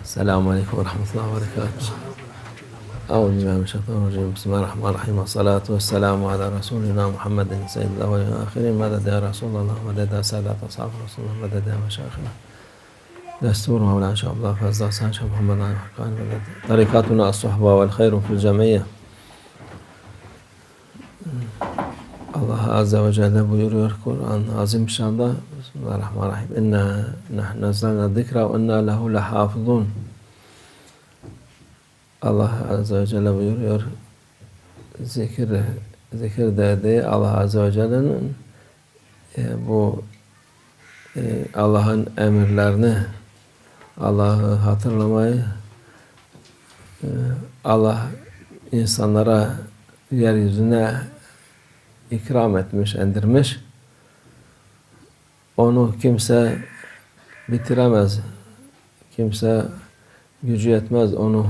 السلام عليكم ورحمة الله وبركاته. أعوذ بالله من الشيطان الرجيم. بسم الله الرحمن الرحيم. والصلاة والسلام على رسولنا محمد سيد الأولين والآخرين. مدد يا رسول الله مدد يا سادة أصحاب رسول الله مدد يا مشايخنا. دستور مولانا شاء الله فازداد شاء محمد على حقان مدد طريقتنا الصحبة والخير في الجميع. الله عز وجل Celle buyuruyor Kur'an azim şanda Bismillahirrahmanirrahim İnna nahnu nazzalna zikra ve inna lehu lehafizun Allah Azze ve Celle buyuruyor zikir zikir dediği Allah Azze ve Celle'nin e, bu e, Allah'ın emirlerini Allah'ı hatırlamayı e, Allah insanlara yeryüzüne ikram etmiş, endirmiş. Onu kimse bitiremez. Kimse gücü yetmez onu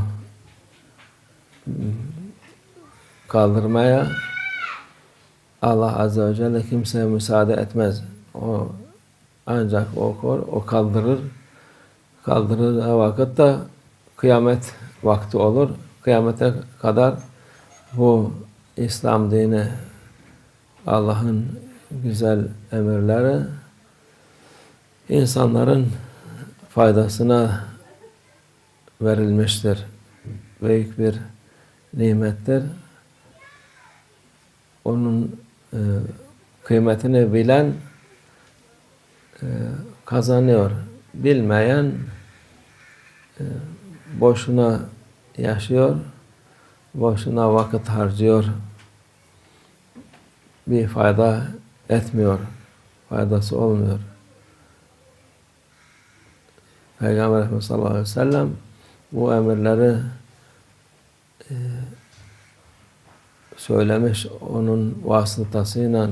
kaldırmaya. Allah Azze ve Celle kimseye müsaade etmez. O ancak okur, o kaldırır. Kaldırır o vakitte kıyamet vakti olur. Kıyamete kadar bu İslam dini Allah'ın güzel emirleri insanların faydasına verilmiştir. Büyük bir nimettir. Onun e, kıymetini bilen e, kazanıyor. Bilmeyen e, boşuna yaşıyor, boşuna vakit harcıyor bir fayda etmiyor. Faydası olmuyor. Peygamber Efendimiz sallallahu aleyhi ve sellem bu emirleri e, söylemiş onun vasıtasıyla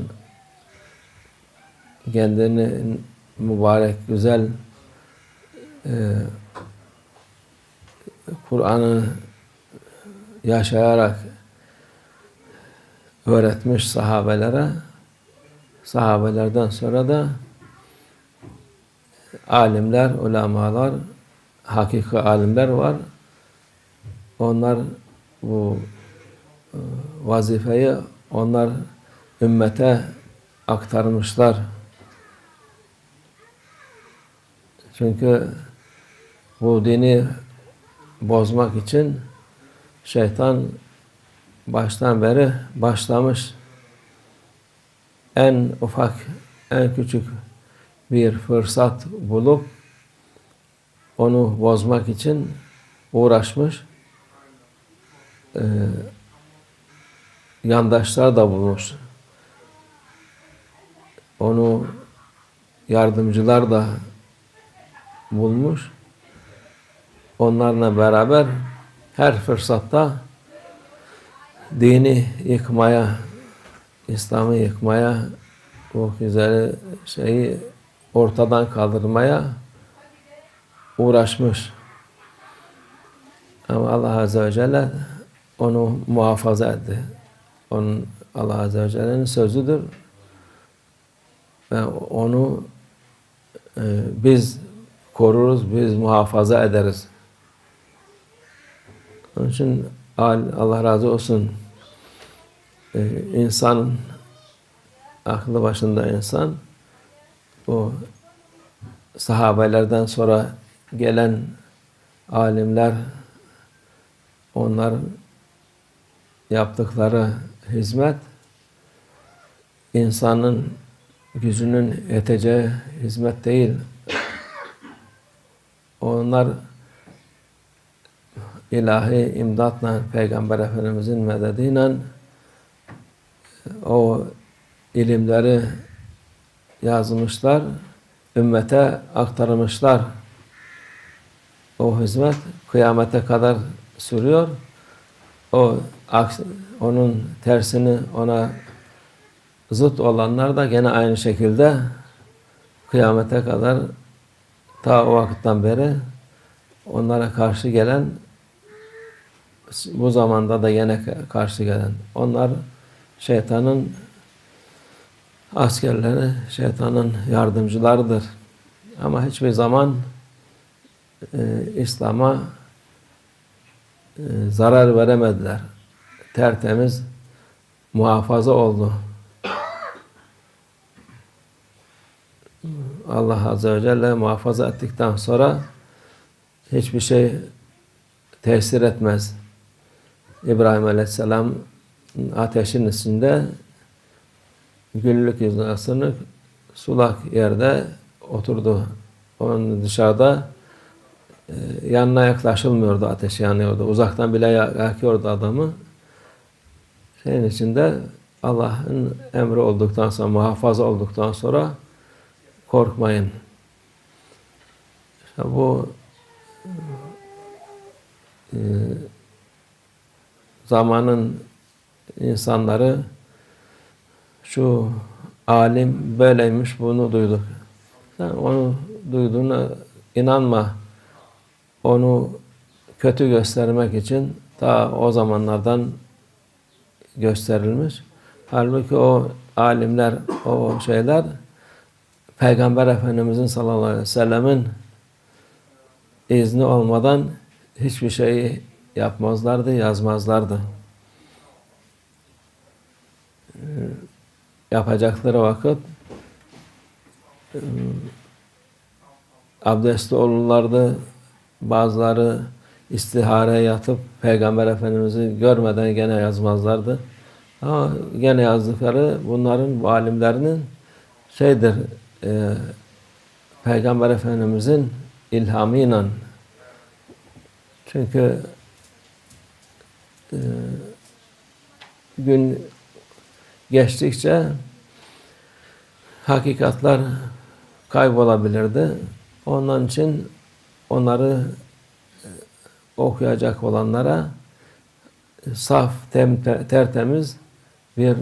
kendini mübarek güzel e, Kur'an'ı yaşayarak öğretmiş sahabelere. Sahabelerden sonra da alimler, ulemalar, hakiki alimler var. Onlar bu e, vazifeyi onlar ümmete aktarmışlar. Çünkü bu dini bozmak için şeytan baştan beri başlamış. En ufak, en küçük bir fırsat bulup onu bozmak için uğraşmış. Ee, yandaşlar da bulmuş. Onu yardımcılar da bulmuş. Onlarla beraber her fırsatta dini yıkmaya, İslam'ı yıkmaya, bu güzel şeyi ortadan kaldırmaya uğraşmış. Ama Allah Azze ve Celle onu muhafaza etti. Onun Allah Azze ve Celle'nin sözüdür. Ve onu e, biz koruruz, biz muhafaza ederiz. Onun için Allah razı olsun ee, insan aklı başında insan bu sahabelerden sonra gelen alimler onlar yaptıkları hizmet insanın gücünün yeteceği hizmet değil. Onlar ilahi imdatla Peygamber Efendimizin medediyle o ilimleri yazmışlar, ümmete aktarmışlar. O hizmet kıyamete kadar sürüyor. O onun tersini ona zıt olanlar da gene aynı şekilde kıyamete kadar ta o vakitten beri onlara karşı gelen bu zamanda da yine karşı gelen onlar şeytanın askerleri, şeytanın yardımcılarıdır. Ama hiçbir zaman e, İslam'a e, zarar veremediler. Tertemiz muhafaza oldu. Allah Azze ve Celle muhafaza ettikten sonra hiçbir şey tesir etmez. İbrahim Aleyhisselam ateşin içinde güllük yüzüne sulak yerde oturdu. Onun dışarıda e, yanına yaklaşılmıyordu. Ateş yanıyordu. Uzaktan bile yakıyordu adamı. Şeyin içinde Allah'ın emri olduktan sonra, muhafaza olduktan sonra korkmayın. İşte bu e, zamanın insanları şu alim böyleymiş bunu duyduk. Sen onu duyduğuna inanma. Onu kötü göstermek için ta o zamanlardan gösterilmiş. Halbuki o alimler, o şeyler Peygamber Efendimizin sallallahu aleyhi ve sellemin izni olmadan hiçbir şeyi yapmazlardı, yazmazlardı. Yapacakları vakit e, abdestli olurlardı. Bazıları istihare yatıp Peygamber Efendimiz'i görmeden gene yazmazlardı. Ama gene yazdıkları bunların, bu alimlerinin şeydir, e, Peygamber Efendimiz'in ilhamıyla çünkü e, gün geçtikçe hakikatler kaybolabilirdi. Ondan için onları e, okuyacak olanlara saf, tem, tertemiz bir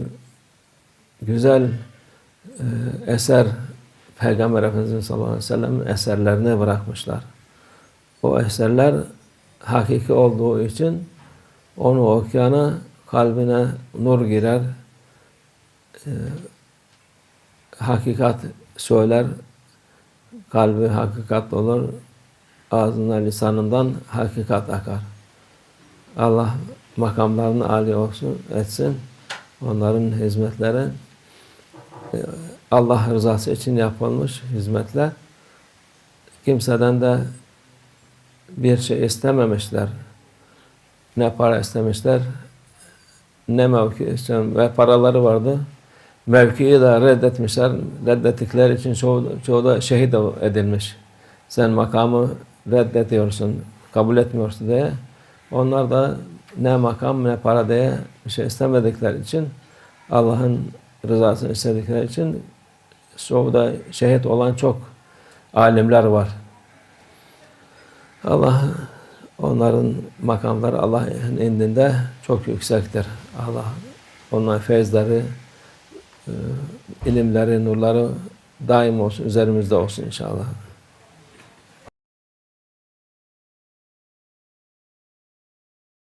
güzel e, eser Peygamber Efendimiz sallallahu aleyhi ve sellem'in eserlerini bırakmışlar. O eserler hakiki olduğu için onu okuyana kalbine nur girer, e, hakikat söyler, kalbi hakikat olur, ağzından, lisanından hakikat akar. Allah makamlarını âli olsun, etsin. Onların hizmetleri e, Allah rızası için yapılmış hizmetler. Kimseden de bir şey istememişler. Ne para istemişler, ne mevki istemişler. Ve paraları vardı. Mevkiyi de reddetmişler. Reddettikleri için çoğu, çoğu da şehit edilmiş. Sen makamı reddediyorsun, kabul etmiyorsun diye. Onlar da ne makam ne para diye bir şey istemedikleri için Allah'ın rızasını istedikleri için çoğu şehit olan çok alimler var. Allah onların makamları Allah'ın indinde çok yüksektir. Allah onların feyizleri, e, ilimleri, nurları daim olsun, üzerimizde olsun inşallah.